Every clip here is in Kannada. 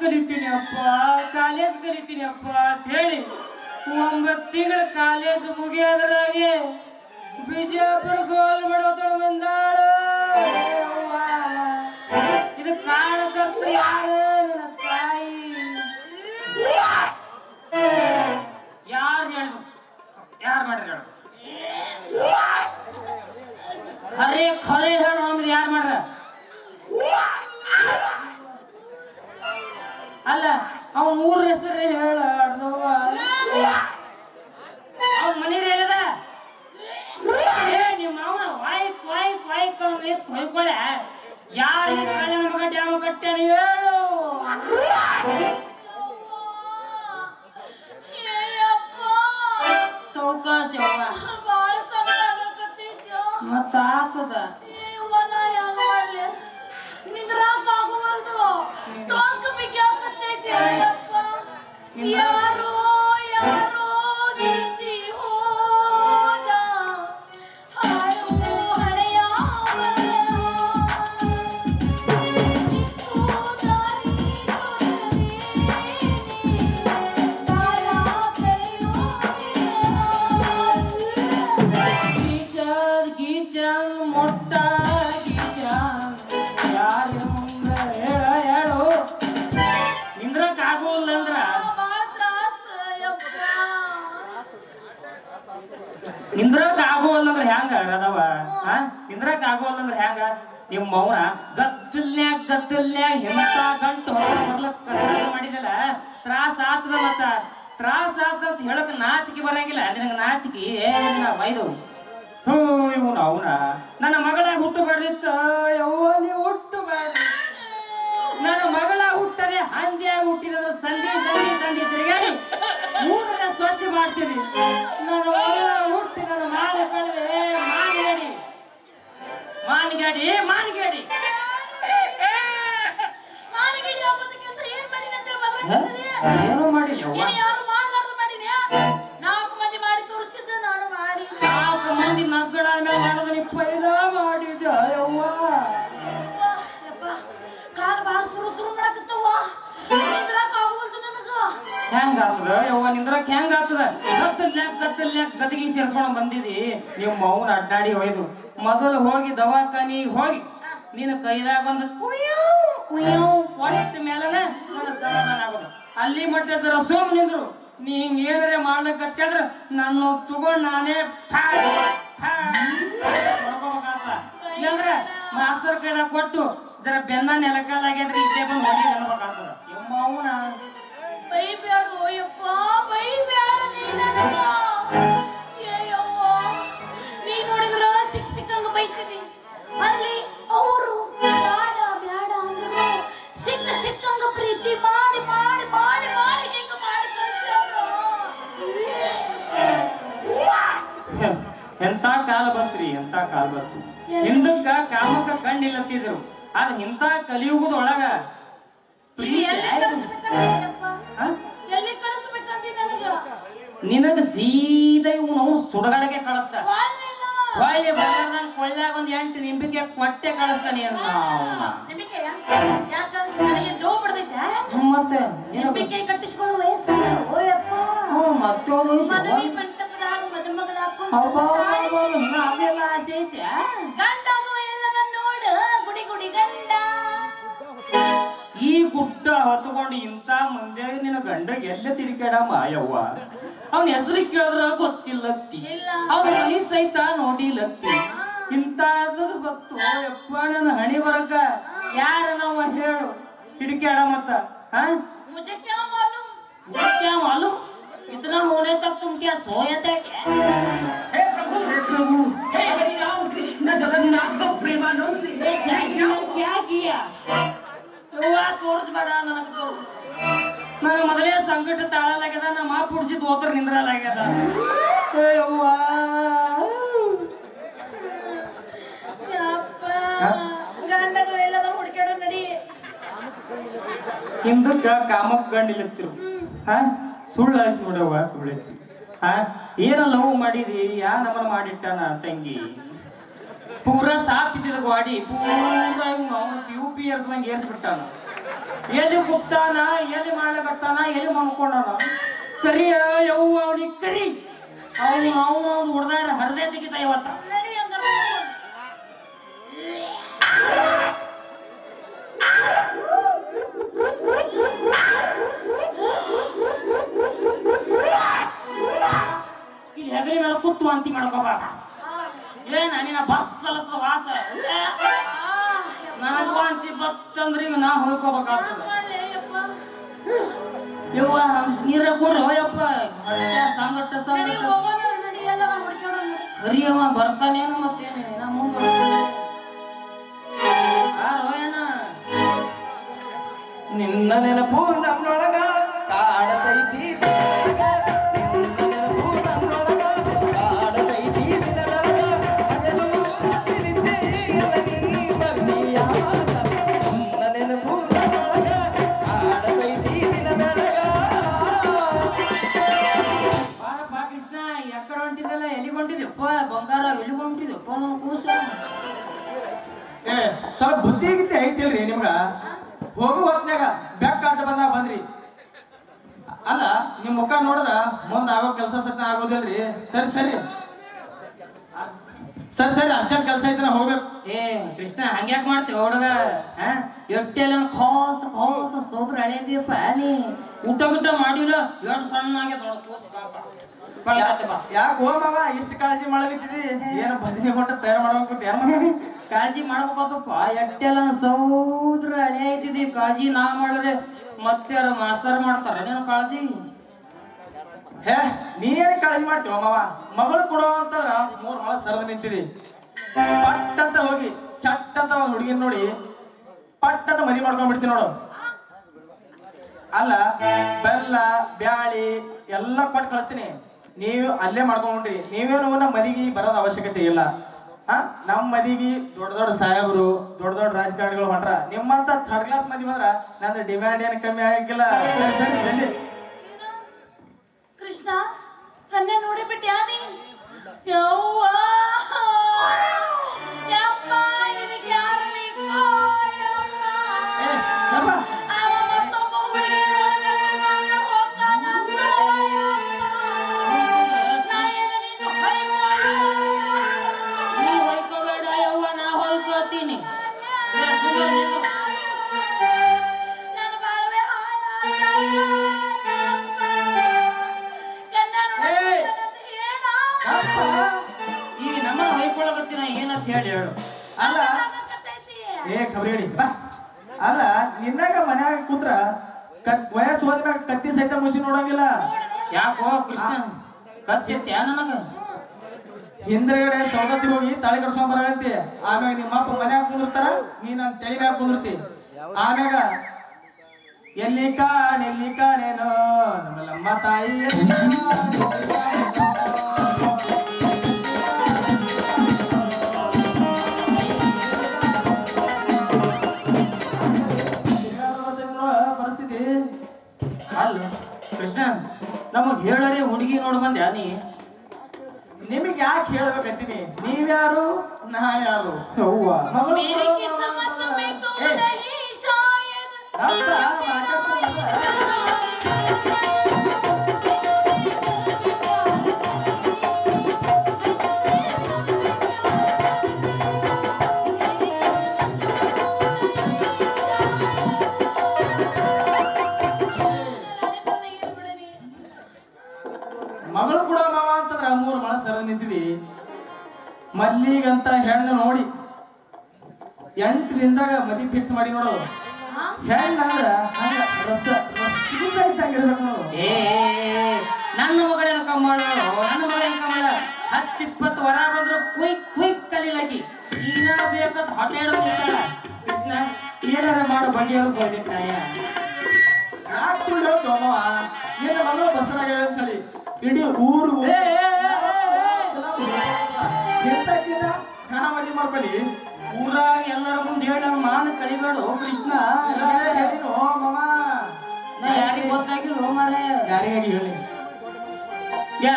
ಕಾಲೇಜ್ ಕಲಿತೀನಿ ಅಪ್ಪ ಕಾಲೇಜ್ ಕಲಿತೀನಿ ಅಪ್ಪ ಅಂತ ಹೇಳಿ ಒಂಬತ್ತು ತಿಂಗಳ ಕಾಲೇಜ್ ಮುಗಿಯೋದ್ರಾಗೆ ಬಿಜಾಪುರ ಗೋಲ್ ಮಾಡೋದಳು ಬಂದಾಳು. ಅವ್ವ. ಇದು ಕಾರಣಕರ್ತ ಯಾರು? ನನ್ನ ತಾಯಿ. ಯಾರು ಹೇಳ್ದು ಯಾರು ಮಾಡ್ರಿ ಹೇಳು ಖರೆ ಖರೆ ಹೇಳು. ಅಲ್ಲ ಅವನ್ ಊರ ಹೆಸರು ಹೇಳ ಅರ್ಧವ್ವ ಅವ್ನ ಮನೆ ಎಲ್ಲದ? ಏ ನಿಮ್ಮ ಅವನ ವಾಯ್ಕ್ ವಾಯ್ಕ್ ವಾಯ್ಕ್ ಅವ್ನ ಹೊಯ್ಕೊಳ್ಳೆ ಯಾರು ಕಳ್ಳ ಮಗ ಡ್ಯಾಮ ಕಟ್ಟ್ಯಾನ ಹೇಳು. ಸೌಕಾಶ. ಮತ್ತ ಆತದ ಯಾರೋ ನಿಂದ್ರಕ್ ಆಗೋಲ್ಲ ಅಂದ್ರ ಹೆಂಗ ನಿಮ್ಮ ಮೌನ ಗತ್ತಲ್ಯಾಗ ಗತ್ತಲ್ಯಾಗ ಎಂತ ಗಂಟು ಹೊರಗೆ ಬರ್ಲಕ್ ಕಷ್ಟ ಮಾಡಿದಲ್ಲ, ತ್ರಾಸ ಆತದ ಮತ್ತ? ತ್ರಾಸ ಆತ ಅಂತ ಹೇಳಕ್ ನಾಚಿಕೆ ಬರಂಗಿಲ್ಲ. ನಿನಗ ನಾಚಿಕೆ ಏನಿಲ್ಲ ಬೈದು ಥೂ, ಇವನ ಅವನ. ನನ್ನ ಮಗಳ ಹುಟ್ಟು ಬಡ್ದಿತ್ತ ಯವ್ವ, ನೀ ಹುಟ್ಟು ಬೇಡ್ರಿ ನನ್ನ ಮಗಳ ಹುಟ್ಟದೆ ಹಂದಿಯಾಗಿ ಹುಟ್ಟಿದ್ರೆ ಸಂಧಿ ಸಂಧಿ ಸಂಧಿ ತಿರುಗಾಡಿ ಊರನ್ನ ಸ್ವಚ್ಛ ಮಾಡ್ತೀರಿ ನನ್ನ ಮಗಳ ಹುಟ್ಟಿ ನನ್ನ ಮಾನ ಕಳೆದೆ. ಮಾನಿಗಾಡಿ ಮಾನ್ಗೇಡಿ. ಏನು ಮಾಡಿಲ್ಲ ಯಾರು ಮಾಡ್ಲಾರ್ದು ಮಾಡಿದ್ಯಾ ನಾಲ್ಕು ಮಂದಿ ಮಾಡಿ ತೋರಿಸಿದ್ದು ನಾನು ಮಾಡಿ ನಾಲ್ಕು ಮಂದಿ ನಗ್ಗಡ ಮೇಲೆ ಮಾಡಿದ ನೀ ಹೆಂಗ ಆತದ ಯವ್ವ, ನಿಂದ್ರಕ್ ಹೆಂಗ ಆತದ ಗತ್ತಲ್ನ್ಯಾಗ ಗತ್ತಲ್ನ್ಯಾಗ ಗದಗಿ ಸೇರ್ಸ್ಕೊಂಡ್ ಬಂದಿದಿ. ನೀವು ಮೌನ ಅಡ್ಡಾಡಿ ಹೋಯ್ದು ಮೊದಲು ಹೋಗಿ ದವಾಖಾನಿಗೆ ಹೋಗಿ. ನೀನು ಕೈದಾಗ ಒಂದು ಕುಯ್ಯೋ ಕುಯ್ಯೋ ಕೊಟ್ಟ ಮೇಲನ ಸಮಾಧಾನ ಆಗೋದು. ಅಲ್ಲಿ ಮಟ್ಟ ಸರ ಸೋಮ್ ನಿಂದ್ರು. ನೀ ಹಿಂಗ್ ಏನಾರೆ ಮಾಡ್ಲಕತ್ತಾದ್ರ ನನ್ನ ತಗೊಂಡ್ ನಾನೇ. ಇಲ್ಲಂದ್ರ ಮಾಸ್ತರ್ ಕೈದಾಗ ಕೊಟ್ಟು ಜರ ಬೆನ್ನ ನೆಲಕಾಲಾಗ್ಯದ್ರ, ಇಲ್ಲೇ ಬಂದು ಹೋಗಿ ಅನ್ಬೇಕಾಗ್ತದ ಎಮ್ಮ ಅವನ ಬೈ ಬ್ಯಾಡು ಯಪ್ಪ ಬೈ ಬ್ಯಾಡ ನೀ ನನಗ. ಏ ಯವ್ವ ನೀ ನೋಡಿದ್ರ ಶಿಕ್ಷಕಂಗ ಬೈತಿದಿ. ಅಲ್ಲಿ ಅವರು ಬ್ಯಾಡ ಬ್ಯಾಡ ಅಂದ್ರು. ಸಿಕ್ಕ ಸಿಕ್ಕಂಗ ಪ್ರೀತಿ ಮಾಡಿ ಮಾಡಿ ಮಾಡಿ ಮಾಡಿ ಹಿಂಗ ಮಾಡಿ ಎಂತ ಕಾಲ ಬಂತ್ರಿ ಎಂತ ಕಾಲ ಬಂತು. ಹಿಂದಕ್ಕ ಕಾಮಕ್ಕ ಕಣ್ಣಿಲ್ಲತ್ತಿದ್ರು ಆದ್ರೆ ಇಂಥ ಕಲಿಯುಗದ ಒಳಗ ನಿನಗ ಸೀದಾ ಇವನು ಸುಡಗಳಿಗೆ ಕಳಿಸ್ತ. ಹೊಳ್ಳಿ ಬಂದಂಗ್ ಕೊಳ್ಳಾಗ ಒಂದ್ ಎಂಟು ನಿಂಬಿಕೆ ಕೊಟ್ಟೆ ಕಳಿಸ್ತಾನೆ ಅವ್ನ. ಮತ್ತೆ ನಿನಗ ನಂಬಿಕೆ ಕಟ್ಟಿಸ್ಕೊಳ್ಳೋ ವಯಸ್ಸು ಓಯಪ್ಪ ಹ್ಞೂ ಮತ್ತೆ ಅದು ಮದುವೆ ಮಂಟಪದಾಗ ಮದುಮಗಳ ಅಬ್ಬಾ, ಅಬ್ಬಾ, ಅಬ್ಬಾ, ಇನ್ನ ಅದೆಲ್ಲ ಆಸೆ ಐತೆ ಗುಡಿ ಗುಡಿ ಗಂಡ ಪುಟ್ಟ ಹತ್ಕೊಂಡು ಇಂಥ ಮಂದಿ ನಿನ್ನ ಗಂಡ ಎಲ್ಲ ತಿಳ್ಕೇಡಮ್ಮ ಯವ್ವ ಅವನ ಹೆಸರು ಕೇಳಿದ್ರ ಗೊತ್ತಿಲ್ಲತ್ತಿ. ಅವ್ನ ಹಣಿ ಸಹಿತ ನೋಡಿಲತ್ತಿ. ಇಂಥದ್ದು ಗೊತ್ತು. ಯಪ್ಪ ನನ್ನ ಹಣಿ ಬರಕ. ಯಾರ ನಾವ ಹೇಳು? ಹಿಡಿಕೇಡ ಮತ್ತ. ಹಾ? ಮಾಲೂಮ್. इतना होने तक तुम क्या सोए थे हे ಯವ್ವ ತೋರಿಸ್ಬೇಡ ನನಗೆ. ತೋರ್ಸು ನನಗೆ ಮೊದಲೇ ಸಂಕಟ ತಾಳಲಾಗ್ಯದ ನಮ್ಮ ಮಾ ಹುಡ್ಸಿದ್ ಓದ್ರ ನಿಂದ್ರಲಾಗ್ಯದ. ಯವ್ವ. ಹಿಂದಕ್ಕ ಕಾಮಕ್ ಗಂಡಿಲ್ಲತ್ತಿರು ಹಾ? ಸುಳ್ಳು ಆಯ್ತು ನೋಡವ್ವ, ಸುಳ್ಳು ಹಾ? ಏನ ಲವ್ ಮಾಡಿದಿ? ಯಾ ನಮನ ಮಾಡಿಟ್ಟಾನ ತಂಗಿ? ಪೂರ ಸಾಪ್ ಇದ್ದಿದ ಗಾಡಿ ಪೂರ ಯು ಪಿ ಏರ್ಸ್ದಂಗೆ ಏರ್ಸ್ಬಿಟ್ಟಾನ. ಎಲ್ಲಿ ಕುಪ್ತಾನ ಎಲ್ಲಿ ಮಾಡ್ಲಕತ್ತಾನ ಎಲ್ಲಿ ಮನ್ಕೊಂಡಾನ ಸರಿ ಯವ್ವ ಅವನಿಗೆ ಕರಿ. ಅವನು ಅವನು ಅವ್ನು ಹೊಡೆದಾರ ಹಡದೆ ತೆಗಿತ ಇವತ್ತ. ಇಲ್ಲಿ ಹೆಗಲಿ ಮೇಲೆ ಕುತ್ತು ವಾಂತಿ ಮಾಡ್ಕೋಬಾರ ಏನ ನಿನ್ನ ಬಸ್ ಅಲ್ಲದ ವಾಸ? ನನಗ ವಾಂತಿ ಬತ್ತಂದ್ರೆ ಈಗ ನಾ ಯಪ್ಪ. ಯವ್ವ ನೀರ ಕೊಡ್ರಿ ಯಪ್ಪ. ಹೊಟ್ಟೆ ಸಂಗಟ ಸಂಗಟ. ಹರಿಯವ ಬರ್ತಾನೇನು ಮತ್ತೇನು? ನಾ ಮುಂದೆ ರೋಯಣ್ಣ. ನಿನ್ನ ನೆನಪು ನಮ್ಮೊಳಗ ಕಾಡತೈತಿ. ಅಲ್ಲ ನಿಮ್ ಮುಖ ನೋಡಿದ್ರ ಮುಂದೆ ಆಗೋ ಕೆಲಸ ಸತ್ಯ ಆಗೋದಿಲ್ರಿ? ಸರಿ ಸರಿ. ಸರಿ ಸರಿ ಅರ್ಜೆಂಟ್ ಕೆಲಸ ಐತಿ ನಾ ಹೋಗ್ಬೇಕು. ಏ ಕೃಷ್ಣ ಹಂಗ್ಯಾಕ್ ಮಾಡ್ತೀವಿ ಹುಡುಗ? ಹಾ? ಎಷ್ಟೆಲ್ಲ ಖೋಸ ಖೋಸ ಸೋದ್ರ ಹಳೆದಿಯಪ್ಪ ನೀ ಊಟ ಗಿಟ ಮಾಡಿಲ್ಲ ಎರಡು ಸಣ್ಣ ಆಗ್ಯದ ನೋಡು ಪಾಪ. ಯಾಕೆ ಹೋಮವ ಇಷ್ಟು ಕಾಳಜಿ ಮಾಡಬೇಕಿದಿ ಏನು ಬದನೆ ಕೊಟ್ಟ ತಯಾರು ಮಾಡ್ಬೇಕು ಏನು ಕಾಳಜಿ ಮಾಡ್ಬೇಕಪ್ಪ ಎಟ್ಟೆಲ್ಲ ಸೌದ್ರ ಹಳೆ ಐತಿದಿ ಕಾಳಜಿ ನಾ ಮಾಡಿದ್ರೆ ಮತ್ತೆ ಮಾಸ್ತರ್ ಮಾಡ್ತಾರ ನೀನು ಕಾಳಜಿ? ಹೇ, ನೀ ಏನ್ ಕಾಳಜಿ ಮಾಡ್ತೀವ ಮಾವ? ಮಗಳು ಕೊಡೋ ಅಂತಂದ್ರ ಮೂರ್ ಮಳ ಸರದ ನಿಂತಿದಿ. ಪಟ್ ಅಂತ ಹೋಗಿ ಚಟ್ ಅಂತ ಒಂದು ಹುಡುಗಿನ ನೋಡಿ ಪಟ್ ಅಂತ ಮದಿ ಮಾಡ್ಕೊಂಡ್ಬಿಡ್ತೀನಿ ನೋಡು. ಅಲ್ಲ, ಬೆಲ್ಲ, ಬ್ಯಾಳಿ ಎಲ್ಲ ಕೊಟ್ಟು ಕಳಿಸ್ತೀನಿ. ನೀವು ಅಲ್ಲೇ ಮಾಡ್ಕೊಂಡ್ರಿ. ನೀವೇನು ನಮ್ಮ ಮದಿಗೆ ಬರೋದ ಅವಶ್ಯಕತೆ ಇಲ್ಲ. ಹಾ? ನಮ್ಮ ಮದಿಗೆ ದೊಡ್ಡ ದೊಡ್ಡ ಸಾಹೇಬರು, ದೊಡ್ಡ ದೊಡ್ಡ ರಾಜಕಾರಣಿಗಳು ಮಾಡ್ರ ನಿಮ್ಮಂತ ಥರ್ಡ್ ಕ್ಲಾಸ್ ಮದಿ ಬಂದ್ರ ನನ್ನ ಡಿಮ್ಯಾಂಡ್ ಏನು ಕಮ್ಮಿ ಆಗಿಲ್ಲ ಸರಿ ಸರಿ ಕನ್ಯಾ ನೋಡಿ ಬಿಟ್ಟ್ಯಾ ನೀ ಯವ್ವ. ಏ ಖಬರಿ ಹೇಳಿ. ಬಾ. ಅಲ್ಲ ನಿನ್ನಾಗ ಮನ್ಯಾಗ ಕೂತ್ರ ಕತ್ ವಯಸ್ಸು ಹೋದ್ಮ್ಯಾಗ ಕತ್ತಿ ಸಹಿತ ಮುಸಿ ನೋಡಂಗಿಲ್ಲ. ಯಾಕೋ ಕೃಷ್ಣ? ಕತ್ತಿತ್ಯಾ ನನಗ ಹಿಂದ್ಗಡೆ ಸೌದತ್ತಿ ಹೋಗಿ ತಾಳಿ ಕಟ್ಸ್ಕೊಂಡ್ ಬರಂತಿ ಆಮ್ಯಾಗ ನಿಮ್ಮ ಅಪ್ಪ ಮನ್ಯಾಗ ಕುಂದಿರ್ತಾರ ನೀ ನನ್ನ ತಲೆ ಮ್ಯಾಗ ಕುಂದಿರ್ತಿ. ಆಮ್ಯಾಗ ಎಲ್ಲಿ ಕಾಣ್ ಎಲ್ಲಿ ಕಾಣೇನೋ ನಮ್ಮಲ್ಲಮ್ಮ ತಾಯಿ ಹೇಳರಿ ಹುಡುಗಿ ನೋಡ್ ಬಂದ್ಯಾ ನೀ? ನಿಮಗೆ ಯಾಕೆ ಹೇಳ್ಬೇಕಂತೀನಿ? ನೀವ್ಯಾರು? ನಾ ಯಾರು? ಅವ್ವ. ಮಗಳು ಮೇರೆ ಮೇ ಮಲ್ಲಿಗಂತ ಹೆಣ್ಣು ನೋಡಿ. ಎಂಟು ದಿನದಾಗ ಮದಿ ಫಿಕ್ಸ್ ಮಾಡಿ ನೋಡು. ಹೆಣ್ಣು ಅಂದ್ರ ಹಂಗ ರಸ ರಸಗುಲ್ಲ ಇದ್ದಂಗಿರ್ಬೇಕು ನೋಡು. ಏ ನನ್ನ ಮಗಳೇನು ಕಮ್ಮಳ ನನ್ನ ಮಗಳೇನು ಕಮ್ಮಳ ಹತ್ತಿಪ್ಪತ್ತು ವರ ಬಂದ್ರು ಕುಯ್ಕ್ ಕುಯ್ಕ್ ಕಲೀಲಾಕಿ. ಏನಾರ ಬೇಕಂತ ಹೊಟ್ಟೆ ಕೃಷ್ಣ ಏನಾರ ಮಾಡು ಬಗೆಹರಿಸ್ ನಾಯ. ಯಾಕೆ ಸುಳ್ಳು ಹೇಳ್ತು ನಿನ್ನ ಮಗಳು ಬಸರಾಗ ಅಂತ ಹೇಳಿ ಇಡೀ ಊರು ನಾ ಮದಿ ಮಾಡ್ಕೊಳ್ಳಿ ಊರಾಗ ಎಲ್ಲರ ಮುಂದೆ ಹೇಳಿ ನಮ್ಮ ಮಾನ ಕಳಿಬೇಡು ಕೃಷ್ಣ. ನಾ ಯಾರಿಗ್ ಗೊತ್ತಾಗಿಲ್ಲ ಮಾರೇ. ಯಾರಿಗಾಗಿ ಹೇಳಿ? ಯಾ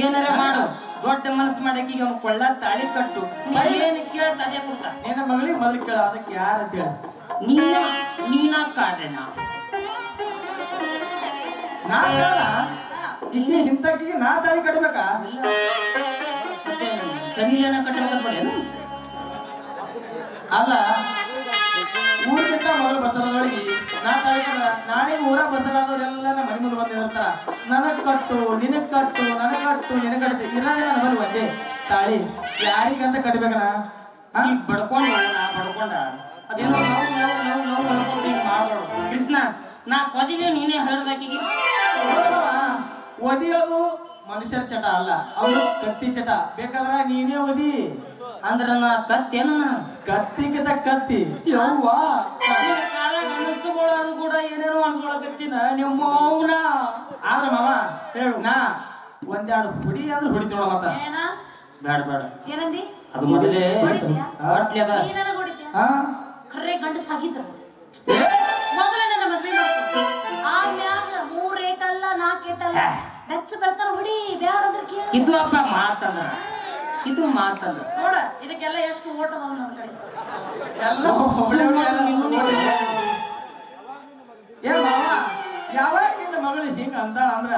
ಏನಾರ ಮಾಡು. ದೊಡ್ಡ ಮನಸ್ಸು ಮಾಡಕ್ಕೆ ಅವ್ನು ಕೊಳ್ಳ ತಾಳಿ ಕಟ್ಟು. ಏನು ಕೇಳ್ತ ಅದೇ ಕೊಡ್ತ. ನಿನ್ನ ಮಗಳಿಗೆ ಮೊದಲು ಕೇಳ ಅದಕ್ಕೆ ಯಾರು ಅಂತ ನೀನ ನೀ ನೀನ ಕಾಡೆನ? ನಾ ಕಾಳ? ಇಲ್ಲಿ ಇಂತಕ್ಕಿಗೆ ನಾ ತಾಳಿ ಕಟ್ಟಬೇಕಾ ಸರಿಲೇನ ಕಟ್ಟಬೇಕಂತ ಪಡೇನು ಅಲ್ಲ ಊರಿಗಿಂತ ಮೊದಲು ಬಸರದೊಳಗೆ ನಾ ತಾಳಿ ಕಟ್ಟ ನಾಳೆ ಊರ ಬಸರಾದವ್ರೆಲ್ಲ ನಮ್ಮ ಮನೆ ಮುಂದೆ ಬಂದು ನಿಲ್ತಾರ ನನಗ್ ಕಟ್ಟು ನಿನಗ್ ಕಟ್ಟು ನನಗ್ ಕಟ್ಟು ನಿನಗ್ ಕಟ್ಟು. ಇರೋದೇ ನನ್ನ ಬಳಿ ಒಂದೇ. ತಾಳಿ ಯಾರಿಗಂತ? ಈಗ ಬಡ್ಕೊಂಡು ನಾ ಬಡ್ಕೊಂಡ. ಅದೇನೋ ನೋವು ಹೇಳ್ಕೊಂಡು ನೀನು ಮಾಡ್ಬಾರ್ದು. ಕೃಷ್ಣ ನಾ ಕೊದಿನೇ ನೀನೇ ಹೇಳ್ದಾಕಿಗೆ ಒದಿಯೋದು ಮನುಷ್ಯರ ಚಟ ಅಲ್ಲ ಅವ್ರು ಕತ್ತಿ ಚಟ. ಬೇಕಾದ್ರ ನೀನೇ ಒದಿ ಅಂದ್ರ ನಾ ಕತ್ತೇನ ಕತ್ತಿ ಕತ್ತಿಗಿಂತ ಕತ್ತಿ. ಯವ್ವ? ಅನಸ್ತುಗಳಾದ್ರು ಕೂಡ ಏನೇನೋ ಅನ್ಸ್ಕೊಳಕತ್ತೀನ ನಿಮ್ಮ ಮೌನ ಆದ್ರ ಮಾವ ಹೇಳು. ನಾ ಒಂದೆರಡು ಹುಡಿ ಅಂದ್ರೆ ಹೊಡಿತೀವ ಮತ್ತ. ಏನ? ಬೇಡ ಬೇಡ ಏನಂದಿ? ಅದು ಮೊದಲೇ? ಹೊಟ್ಲಿ ಅದ. ಖರೆ ಗಂಡ ಸಾಕಿದ್ರ ಮೊದಲೇ ನನ್ನ ಮದ್ವೆ ಮಾಡ್ಕೊ ಆಮ್ಯಾಗ ಮೂರ್ ಏಟ್ ಅಲ್ಲ ನಾಲ್ಕು ಏಟ್ ಅಲ್ಲ ಬೆಚ್ಚ ಬೆಳ್ತಾರ ಹುಡಿ ಬ್ಯಾಡ ಅಂದ್ರೆ ಕೇಳ. ಇದು ಅಪ್ಪ ಮಾತಂದ್ರ ಇದು ಮಾತಲ್ಲ. ನೋಡ ಇದಕ್ಕೆಲ್ಲ ಎಷ್ಟು ಓಟ್ ಅದಾವ ನನ್ನ ಕಡೆ? ಎಲ್ಲ ಏ ಮಾವ ಯಾವಾಗ ನಿನ್ನ ಮಗಳು ಹಿಂಗ ಅಂದ ಅಂದ್ರ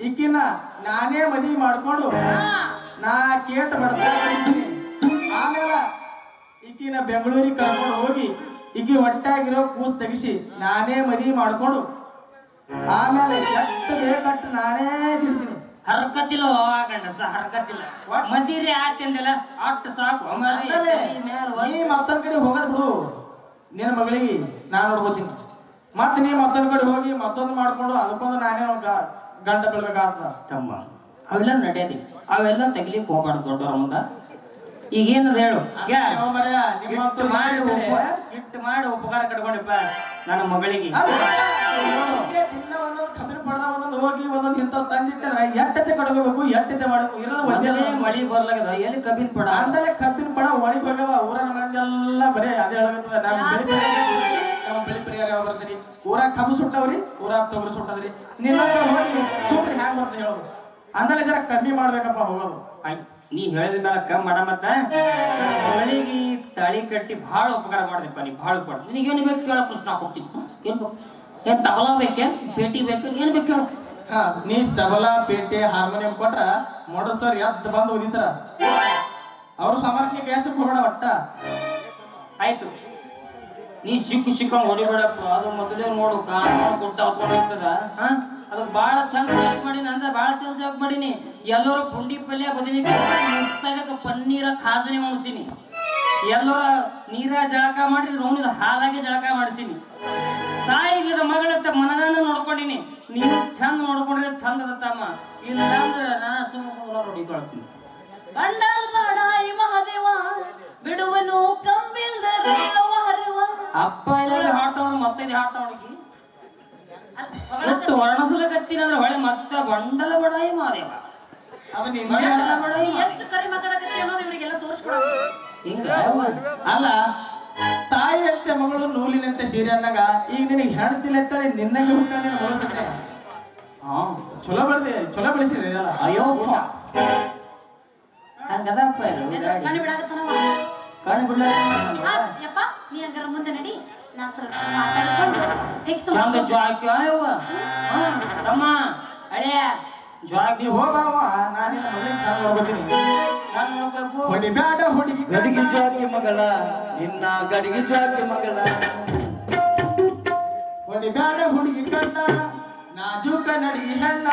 ಈಕಿನ ನಾನೇ ಮದಿ ಮಾಡ್ಕೊಂಡು ಹಾ. ನಾ ಕೇಟ್ ಬರ್ತಾ ಇದ್ದೀನಿ. ಆಮೇಲೆ ಈಕಿನ ಬೆಂಗಳೂರಿಗೆ ಕರ್ಕೊಂಡು ಹೋಗಿ ಈಕಿ ಒಟ್ಟಾಗಿರೋ ಕೂಸ್ ತೆಗಿಸಿ ನಾನೇ ಮದಿ ಮಾಡ್ಕೊಂಡು ಆಮೇಲೆ ಎಷ್ಟು ಬೇಕಟ್ಟು ನಾನೇ ತಿಳ್ತೀನಿ ಹರ್ಕತಿಲ್ಲ ಗಂಡಸ ಹರ್ಕತಿಲ್ಲ. ಮದಿರಿ ಆತಂದಿಲ್ಲ ಅಷ್ಟು ಸಾಕು ನೀ ಮತ್ತೊಂದ್ ಕಡೆ ಹೋಗೋದ್ ಬಿಡು. ನಿನ್ನ ಮಗಳಿಗೆ ನಾ ನೋಡ್ಕೋತೀನಿ. ಮತ್ ನೀ ಮತ್ತೊಂದ್ ಕಡೆ ಹೋಗಿ ಮತ್ತೊಂದು ಮಾಡ್ಕೊಂಡು ಅದಕ್ಕೊಂದು ನಾನೇ ಗಂಡ ಬೀಳ್ಬೇಕಾಗ್ತದ ತಮ್ಮ ಅವೆಲ್ಲ ನಡೆಯದಿ. ಅವೆಲ್ಲ ತೆಗಿಲಿಕ್ಕೆ ಹೋಗ್ಬಾರ್ದು ದೊಡ್ಡವ್ರ ಮುಂದ. ಈಗೇನದ ಹೇಳು? ಇಟ್ಟು ಮಾಡಿ ಇಟ್ಟು ಮಾಡಿ ಉಪಕಾರ ಕಟ್ಕೊಂಡಿಪ್ಪ ನನ್ನ ಮಗಳಿಗೆ. ಹೋಗಿ ಒಂದೊಂದು ಇಂಥವ್ ತಂದಿಟ್ಟಂದ್ರ ಎಟ್ಟತೆ ಕಡಬೇಕು ಎಟ್ಟತೆ ಮಾಡಬೇಕು ಇರೋದು ಒಂದೇ ಮಳಿ ಬರ್ಲಾಗದ ಎಲ್ಲಿ ಕಬ್ಬಿನ ಪಡ? ಅಂದಲೇ ಕಬ್ಬಿನ ಪಡ ಒಣಗಿ ಹೋಗ್ಯಾವ ಊರಾಗ ಮಂದಿಯೆಲ್ಲ ಬರೇ ಅದೇ ಹೇಳಕತ್ತದ. ನಮ್ಮ ಬೆಳಿ ಪರಿಹಾರ ನಮ್ಮ ಬೆಳಿ ಪರಿಹಾರ ಯಾವ ಬರ್ತೀರಿ ಊರಾಗ ಕಬ್ಬು ಸುಟ್ಟವ್ರಿ ಊರಾಗ ತೊಗರಿ ಸುಟ್ಟದ್ರಿ. ನಿನ್ನ ಹೋಗಿ ಸುಟ್ರಿ ಹ್ಯಾಂಗ ಬರ್ತದೆ ಹೇಳೋದು. ಅಂದಲೇ ಜರ ಕಮ್ಮಿ ಮಾಡ್ಬೇಕಪ್ಪ ಹೋಗೋದು. ನೀ ಹೇಳಿದ ಮೇಲೆ ಕಮ್ಮಿ ಮಾಡ ಮತ್ತ? ಮಳಿಗೆ ತಾಳಿ ಕಟ್ಟಿ ಭಾಳ ಉಪಕಾರ ಮಾಡಿದೆ ನೀ ಬಹಳ ಉಪಕಾರ ನಿನಗೇನು ಬೇಕು ಕೇಳೋ ಪ್ರಶ್ನೆ ಕೊಡ್ತೀನಿ ಏನ್ ಬೇಕು? ಏನ್ ತಬಲಾ ಬೇಕೇನ್ ಭೇಟಿ ಬೇಕು? ಏನ್ ಬೇಕು ಹೇಳು ಹಾ ನೀ ತಬಲಾ, ಪೇಟೆ, ಹಾರ್ಮೋನಿಯಂ ಕೊಟ್ರ ಸರ್ ಎದ್ದು ಬಂದು ಓದಿತಾರ ಅವ್ರ ಸಾಮರ್ಥ್ಯ ಹೆಚ್ಚಕ್ಕೆ ಹೋಗೋಣ ಒಟ್ಟ. ಆಯ್ತು. ನೀ ಸಿಕ್ಕು ಸಿಕ್ಕಂಗ್ ಹೊಡಿಬೇಡಪ್ಪ. ಅದು ಮೊದಲೇ ನೋಡು, ಕಾಣ್ ಕೊಟ್ಟ ಹೊತ್ಕೊಂಡಿರ್ತದ ಹಾ? ಅದು ಬಾಳ ಚಂದ ಜಾಕ್ ಮಾಡೀನಿ ಅಂದ್ರೆ ಬಾಳ ಚಂದ ಜಾಕ್ ಮಾಡೀನಿ. ಎಲ್ಲರೂ ಪುಂಡಿ ಪಲ್ಯ, ಬದನಿಕಾಯಿ ಮುಸ್ತಾಗ ಪನ್ನೀರ ಖಾಜನೆ ಉಣಿಸೀನಿ ಎಲ್ಲರ ನೀರ ಜಳಕ ಮಾಡಿದ್ರು ಅವನಿದ ಹಾಲಾಗಿ ಜಳಕ ಮಾಡಿಸೀನಿ. ತಾಯಿ ಇಲ್ಲದ ಮಗಳ ಮನದಾನ ನೋಡ್ಕೊಂಡಿನಿ. ನೀನು ಚಂದ ನೋಡ್ಕೊಂಡ್ರೆ ಚಂದ ಅದ ತಮ್ಮ. ಇಲ್ಲ ಅಂದ್ರೆ ನಾ ಸುಮ್ಮನೆ ನೋಡಿಕೊಳ್ತೀನಿ. ಬಂಡಲ ಬಡಾಯಿ ಮಹಾದೇವ ಬಿಡುವನು ಕಂಬಿಲ್ದರೆ ಹರಿವ. ಅಪ್ಪ ಇಲ್ಲ ಹಾಡ್ತಾವ ಮತ್ತೆ ಹಾಡ್ತಾವಣಿಗೆ ಅಲ್ಲ, ಒಟ್ಟು ವರ್ಣಸಲಕತ್ತೀನಿ ಅಂದ್ರೆ ಹೊಳೆ ಮತ್ತೆ ಬಂಡಲ ಬಡಾಯಿ ಮಾರೇವ ಅದು ಬಡಾಯಿ ಎಷ್ಟು ಕರಿ ಮಾತಾಡಕತ್ತಿ ಅನ್ನೋದು ಇವರಿಗೆಲ್ಲ ತೋರಿಸ್ಕೊಡ ಹಿಂಗ ಅಲ್ಲ ತಾಯಿ ಅಂತೆ ಮಗಳು ನೂಲಿನಂತೆ ಸೀರೆ ಅಂದಾಗ ಈಗ ನಿನಗೆ ಹೆಣ್ತಿಲೆತ್ತಾಳೆ ನಿನ್ನಂಗೆ ಹುಟ್ಟಾಳೆ ನಿನ್ನ ಮಗಳು ಹಾ ಚಲೋ ಬೆಳೆದಿ ಚಲೋ ಬೆಳೆಸಿದೆ ಅಯ್ಯೋ ಹಂಗದಪ್ಪ. ಕಣ್ಣು ಬಿಡಾಕತ್ತಾನವ ಕಣ್ಣು ಬಿಡ್ಲ ಯಪ್ಪ ನೀ ಹಂಗಾರ ಮುಂದೆ ನಡಿ. ನಾ ಸ್ವಲ್ಪ ಮಾತಾಡ್ಕೊಂಡು ಫಿಕ್ಸ್ ಚಂದ ಜ್ವಾಕಿ ಅಯ್ಯವ್ವ. ಹಾ, ತಮ್ಮ ಹಳೆಯ ಜ್ವಾಕಿ ನೀವು ಹೋಗವ ನಾನು ನಿನ್ನ ಮಗಳಿಗೆ ಚೆನ್ನಾಗಿ ನೋಡ್ಕೊತೀನಿ. ಚಂದ ನೋಡ್ಬೇಕು ಹೊಡಿ ಬ್ಯಾಡ. ಹುಡುಗಿ ಗಡಿಗೆ ಜಾತಿ ಮಗಳ ನಿನ್ನ ಗಡಿಗೆ ಜಾತಿ ಮಗಳ. ಹೊಡಿಬೇಡ ಹುಡುಗಿ ಕಣ್ಣ. ನಾಜೂಕ ನಡಿಗೆ ಹೆಣ್ಣ.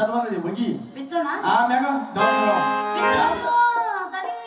ಆದ್ರೂ ತೆಗಸದ್ ಫಿಕ್ಸ್ ಅದ ಈ ಸಲ ಬಂದಿದೆ ಹೋಗಿ